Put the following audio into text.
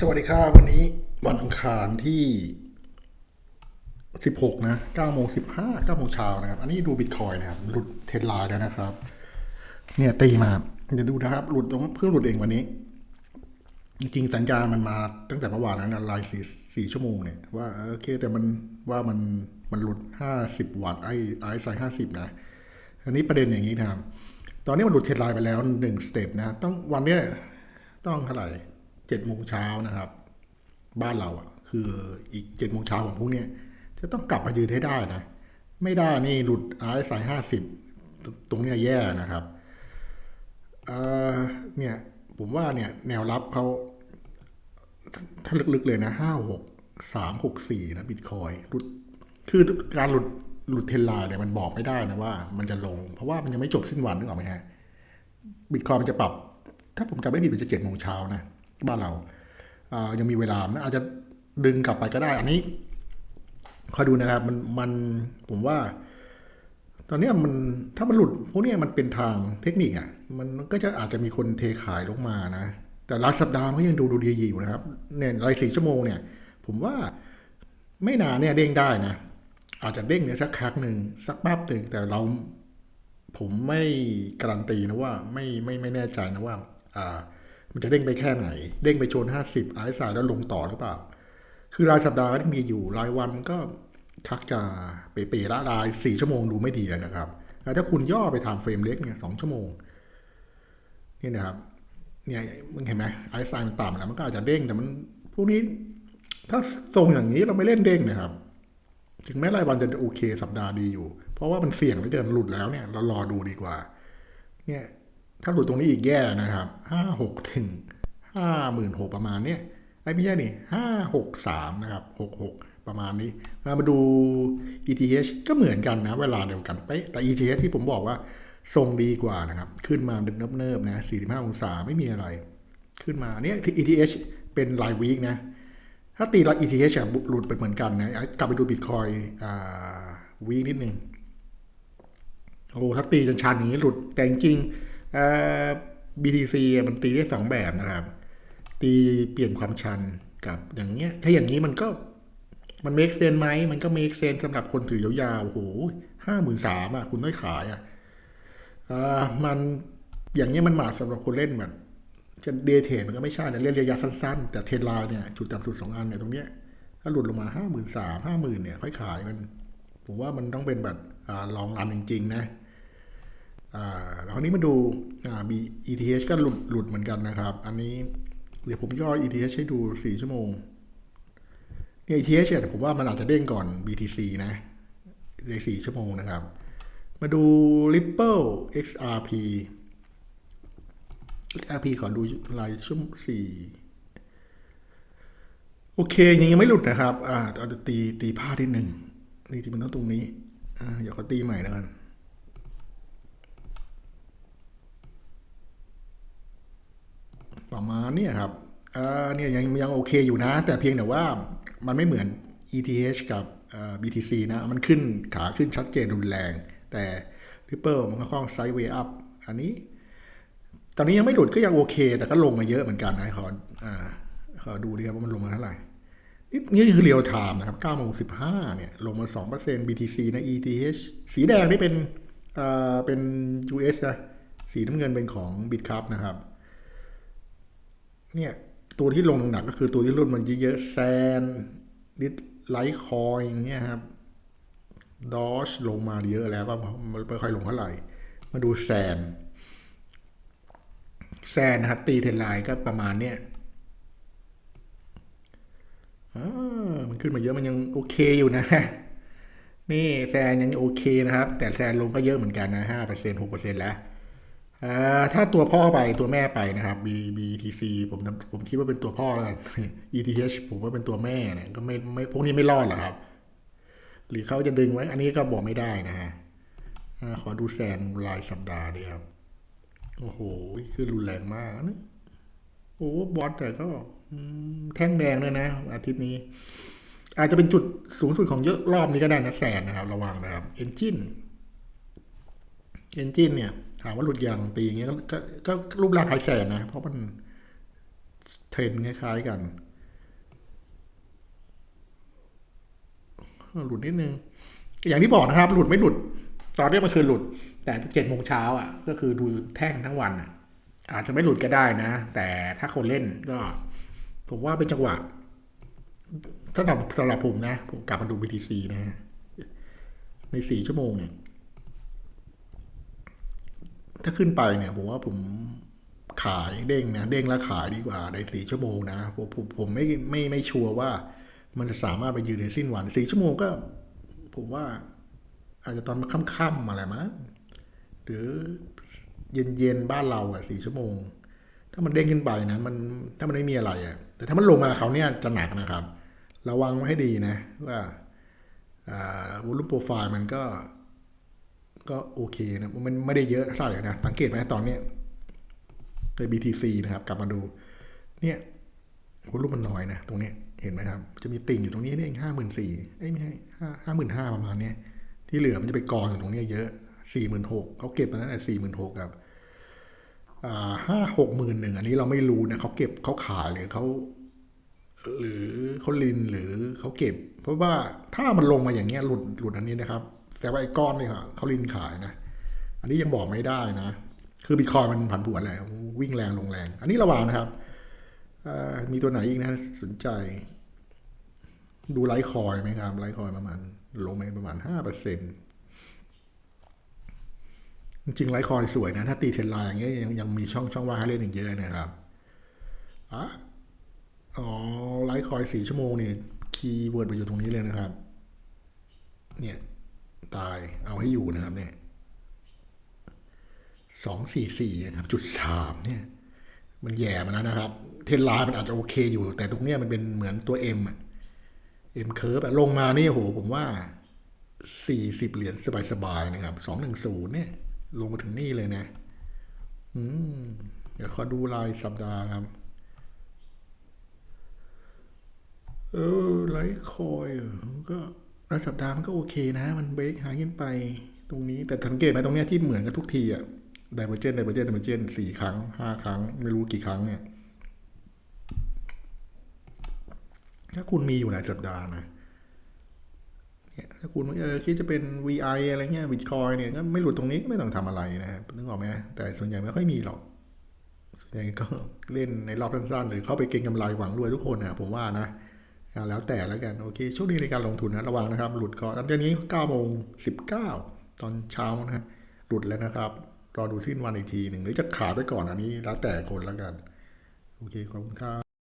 สวัสดีครับวันนี้วันอังคารที่ 16 นะ9โมง15 9โมงเช้านะครับ อันนี้ดูบิตคอยนะครับ หลุดเทรนไลน์แล้วนะครับ เนี่ยตีมาเดี๋ยวดูนะครับ หลุดเพิ่งหลุดเองวันนี้ จริงสัญญาณมันมาตั้งแต่เมื่อวานแล้วนะลน์สี่สี่ชั่วโมงเนี่ย ว่าโอเค แต่มันว่ามันมันหลุด 50 วัตต์ไอไอไซห้าสิบนะ อันนี้ประเด็นอย่างนี้นะครับ ตอนนี้มันหลุดเทรนไลน์ไปแล้วหนึ่งสเต็ปนะ ต้องวันเนี้ยต้องเท่าไหร่ เจ็ดโมงเช้านะครับ บ้านเราอะ คืออีกเจ็ดโมงเช้าของพวกเนี้ยจะต้องกลับมายืนให้ได้นะ ไม่ได้นี่หลุดไอสายห้าสิบตรงเนี้ยแย่นะครับเอ่อเนี่ยผมว่าเนี่ยแนวรับเขาถ้าลึกๆเลยนะห้าหกสามหกสี่นะบิตคอยหลุดคือการหลุดหลุดเทรนไลน์เนี่ยมันบอกไม่ได้นะว่ามันจะลง เพราะว่ามันยังไม่จบสิ้นวันนึกออกไหมฮะบิตคอยมันจะปรับ ถ้าผมจำไม่ผิดมันจะเจ็ดโมงเช้านะ บ้านเรายังมีเวลานะอาจจะดึงกลับไปก็ได้ อันนี้คอยดูนะครับ มันมันผมว่า ตอนนี้มันถ้ามันหลุดพวกนี้มันเป็นทางเทคนิคอะ มันก็จะอาจจะมีคนเทขายลงมานะ แต่รายสัปดาห์มันก็ยังดูดูดีอยู่นะครับเนี่ยรายสี่ชั่วโมงเนี่ย ผมว่าไม่นานเนี่ยเด้งได้นะ อาจจะเด้งเนี่ยสักครั้งหนึ่งสักแป๊บหนึ่งแต่เราผมไม่การันตีนะว่าไม่ไม่ไม่แน่ใจนะว่า อ่า มันจะเด้งไปแค่ไหน เด้งไปชนห้าสิบไอซ์สายแล้วลงต่อหรือเปล่า คือรายสัปดาห์ก็มีอยู่รายวันก็ชักจะเป๋ๆละรายสี่ชั่วโมงดูไม่ดีแล้วนะครับแต่ถ้าคุณย่อไปทำเฟรมเล็กเนี่ยสองชั่วโมงนี่นะครับเนี่ยมึงเห็นไหมไอซ์ไซน์มันต่ำแล้วมันก็อาจจะเด้งแต่มันพวกนี้ ถ้าทรงอย่างนี้เราไม่เล่นเด้งนะครับ ถึงแม้รายวันจะโอเคสัปดาห์ดีอยู่ เพราะว่ามันเสี่ยงเหลือเกินหลุดแล้วเนี่ย เรารอดูดีกว่า เนี่ย ถ้าหลุดตรงนี้อีกแย่นะครับห้าหกถึงห้าหมื่นหกประมาณเนี้ยไอ้ไม่ใช่นี่ห้าหกสามนะครับหกหกประมาณนี้ มาดู ETH ก็เหมือนกันนะ เวลาเดียวกันเป๊ะแต่ ETH ที่ผมบอกว่าทรงดีกว่านะครับ ขึ้นมาดึกเนิบนะ45 องศาไม่มีอะไร ขึ้นมาเนี่ย ETH เป็นรายวีคนะ ถ้าตีรา ETH อะหลุดไปเหมือนกันนะ กลับไปดูบิตคอยอ่าวีคนิดนึง โอ้ถ้าตีจนชันอย่างนี้หลุดแต่จริง BTC มันตีได้สองแบบนะครับ ตีเปลี่ยนความชันกับอย่างเงี้ย ถ้าอย่างนี้มันก็มันเมคเซนไหม มันก็เมคเซนสำหรับคนถือยาวๆโอ้โหห้าหมื่นสามอะ คุณได้ขายอะอ่ามันอย่างเงี้ยมันเหมาะสำหรับคนเล่นแบบจะเดเทรดมันก็ไม่ใช่นะเล่นระยะสั้นๆ แต่เทรนไลน์เนี่ยจุดต่ำสุดสองอันเนี่ยตรงเนี้ยถ้าหลุดลงมาห้าหมื่นสามห้าหมื่นเนี่ย ค่อยขายมัน ผมว่ามันต้องเป็นแบบอ่าลองรันจริงๆนะ แล้วคราวนี้มาดูอ่า B ETH ก็หลุดหลุดเหมือนกันนะครับ อันนี้เดี๋ยวผมย่อ ETH ให้ดู 4 ชั่วโมงเนี่ย ETH เนี่ยผมว่ามันอาจจะเด้งก่อน BTC นะใน4ชั่วโมงนะครับ มาดู Ripple XRP XRP ขอดูรายชั่วโมงสี่โอเค ยังยังไม่หลุดนะครับ อ่าเอาจะตีตีพลาดนิดหนึ่งจริงๆมันต้องตรงนี้ อ่าเดี๋ยวขาตีใหม่แล้วกัน ประมาณเนี้ครับเนี่ยยังยังโอเคอยู่นะ แต่เพียงแต่ว่ามันไม่เหมือน ETH กับ BTC นะ มันขึ้นขาขึ้นชัดเจนรุนแรง แต่ Ripple มันก็ค่อนไซด์เวย์อัพอันนี้ ตอนนี้ยังไม่หลุดก็ยังโอเค แต่ก็ลงมาเยอะเหมือนกันนะขออ่าขอดูดีครับว่ามันลงมาเท่าไหร่นี่นี่คือเรียลไทม์นะครับ9โมง15 เนี่ย ลงมา 2% BTC นะ ETH สีแดงนี่เป็นเอ่อเป็น US นะสีน้ำเงินเป็นของ Bitcup นะครับ เนี่ยตัวที่ลงหนักก็คือตัวที่รุ่นมันเยอะๆแซนดิสไลท์คอยอย่างเงี้ยครับดอชลงมาเยอะแล้วก็ไม่ค่อยลงเท่าไหร่ มาดูแซนแซนนะครับตีเทนไลน์ก็ประมาณเนี้ยอ่ามันขึ้นมาเยอะมันยังโอเคอยู่นะ นี่แซนยังโอเคนะครับ แต่แซนลงก็เยอะเหมือนกันนะห้าเปอร์เซ็นหกเปอร์เซ็นแล้ว ถ้าตัวพ่อไปตัวแม่ไปนะครับ B BTC ผมผมคิดว่าเป็นตัวพ่อแล้วกัน ETH ผมว่าเป็นตัวแม่เนี่ยก็ไม่ไม่พวกนี้ไม่รอดหรอกครับ หรือเขาจะดึงไว้ อันนี้ก็บอกไม่ได้นะฮะขอดูแซนรายสัปดาห์ดีครับ โอ้โห คือรุนแรงมากนะโอ้บอสแต่ก็แท่งแดงเลยนะ อาทิตย์นี้ อาจจะเป็นจุดสูงสุดของเยอะรอบนี้ก็ได้นะแสนนะครับ ระวังนะครับเอนจินเอนจินเนี่ย ถามว่าหลุดยางตีอย่างเงี้ยก็ก็รูปร่างคล้ายแสนนะ เพราะมันเทรนคล้ายๆกัน หลุดนิดนึง อย่างที่บอกนะครับ หลุดไม่หลุด ตอนนี้มันคือหลุด แต่เจ็ดโมงเช้าอะ ก็คือดูแท่งทั้งวันอะ อาจจะไม่หลุดก็ได้นะ แต่ถ้าคนเล่นก็ ผมว่าเป็นจังหวะสำหรับสำหรับผมนะ ผมกลับมาดู BTC นะฮะในสี่ชั่วโมงเนี่ย ถ้าขึ้นไปเนี่ยผมว่าผมขายเด้งนะเด้งแล้วขายดีกว่าในสี่ชั่วโมงนะผมผมผมไม่ไม่ไม่ชัวร์ว่า มันจะสามารถไปยืนในสิ้นวันสี่ชั่วโมงก็ ผมว่า อาจจะตอนค่ำๆอะไรมั้งหรือเย็นๆบ้านเราอะสี่ชั่วโมง ถ้ามันเด้งขึ้นไปนะมันถ้ามันไม่มีอะไรอะ แต่ถ้ามันลงมาเขาเนี่ยจะหนักนะครับ ระวังไว้ให้ดีนะ ว่าอ่าวอลุ่มโปรไฟล์มันก็ ก็โอเคนะ มันไม่ได้เยอะเท่าไหร่นะ สังเกตไหมตอนเนี้ยใน BTC นะครับ กลับมาดู เนี่ยวอลุ่มมันน้อยนะ ตรงเนี้ยเห็นไหมครับ จะมีติ่งอยู่ตรงนี้เนี่ยห้าหมื่นสี่ไม่ใช่ห้าห้าหมื่นห้าประมาณเนี้ยที่เหลือมันจะไปกองอยู่ตรงนี้เยอะสี่หมื่นหกเขาเก็บมาตั้งแต่สี่หมื่นหกครับห้าหกหมื่นหนึ่งอันนี้เราไม่รู้นะเขาเก็บเขาขายหรือเขาหรือเขาลินหรือเขาเก็บ เพราะว่าถ้ามันลงมาอย่างเงี้ยหลุดหลุดอันนี้นะครับ แต่ว่าไอ้ก้อนเนี่ยค่ะเขาลินขายนะ อันนี้ยังบอกไม่ได้นะ คือบิตคอยมันผันผวนแหละวิ่งแรงลงแรง อันนี้ระวังนะครับมีตัวไหนอีกนะสนใจ ดูไลท์คอยไหมครับไลท์คอยประมาณลงไปประมาณห้าเปอร์เซ็นต์จริงไลท์คอยสวยนะ ถ้าตีเทรนไลน์อย่างเงี้ยยังยังมีช่องช่องว่างให้เล่นอีกเยอะนะครับอะอ๋อไลท์คอยสี่ชั่วโมงเนี่ยคีย์เวิร์ดไปอยู่ตรงนี้เลยนะครับ เนี่ย ตายเอาให้อยู่นะครับเนี่ยสองสี่สี่ครับจุดสามเนี่ยมันแย่มาแล้วนะครับ เทนไลน์มันอาจจะโอเคอยู่ แต่ตรงเนี้ยมันเป็นเหมือนตัว M อะ M curve อะลงมานี่โหผมว่าสี่สิบเหรียญสบายๆนะครับสองหนึ่งศูนย์เนี่ย ลงมาถึงนี่เลยนะ อืม เดี๋ยวขอดูรายสัปดาห์ครับ เออไลท์คอยก็ รายสัปดาห์มันก็โอเคนะ มันเบรกหายขึ้นไปตรงนี้แต่สังเกตไหมตรงเนี้ยที่เหมือนกับทุกทีอะไดเวอร์เจนไดเวอร์เจนไดเวอร์เจนสี่ครั้งห้าครั้ง ไม่รู้กี่ครั้งเนี่ยถ้าคุณมีอยู่หลายสัปดาห์นะเนี่ยถ้าคุณเออคิดจะเป็น VI อะไรเงี้ยบิตคอยเนี่ยก็ไม่หลุดตรงนี้ก็ไม่ต้องทำอะไรนะนึกออกไหมแต่ส่วนใหญ่ไม่ค่อยมีหรอก ส่วนใหญ่ก็เล่นในรอบสั้นๆหรือเข้าไปเก็งกำไรหวังรวยทุกคนนะผมว่านะ แล้วแต่แล้วกันโอเคช่วงนี้ในการลงทุนนะระวังนะครับ หลุดก่อนตอนนี้9โมง19 ตอนเช้านะฮะหลุดแล้วนะครับ รอดูสิ้นวันอีกทีหนึ่งหรือจะขาดไปก่อนอันนี้แล้วแต่คนแล้วกัน โอเคขอบคุณครับ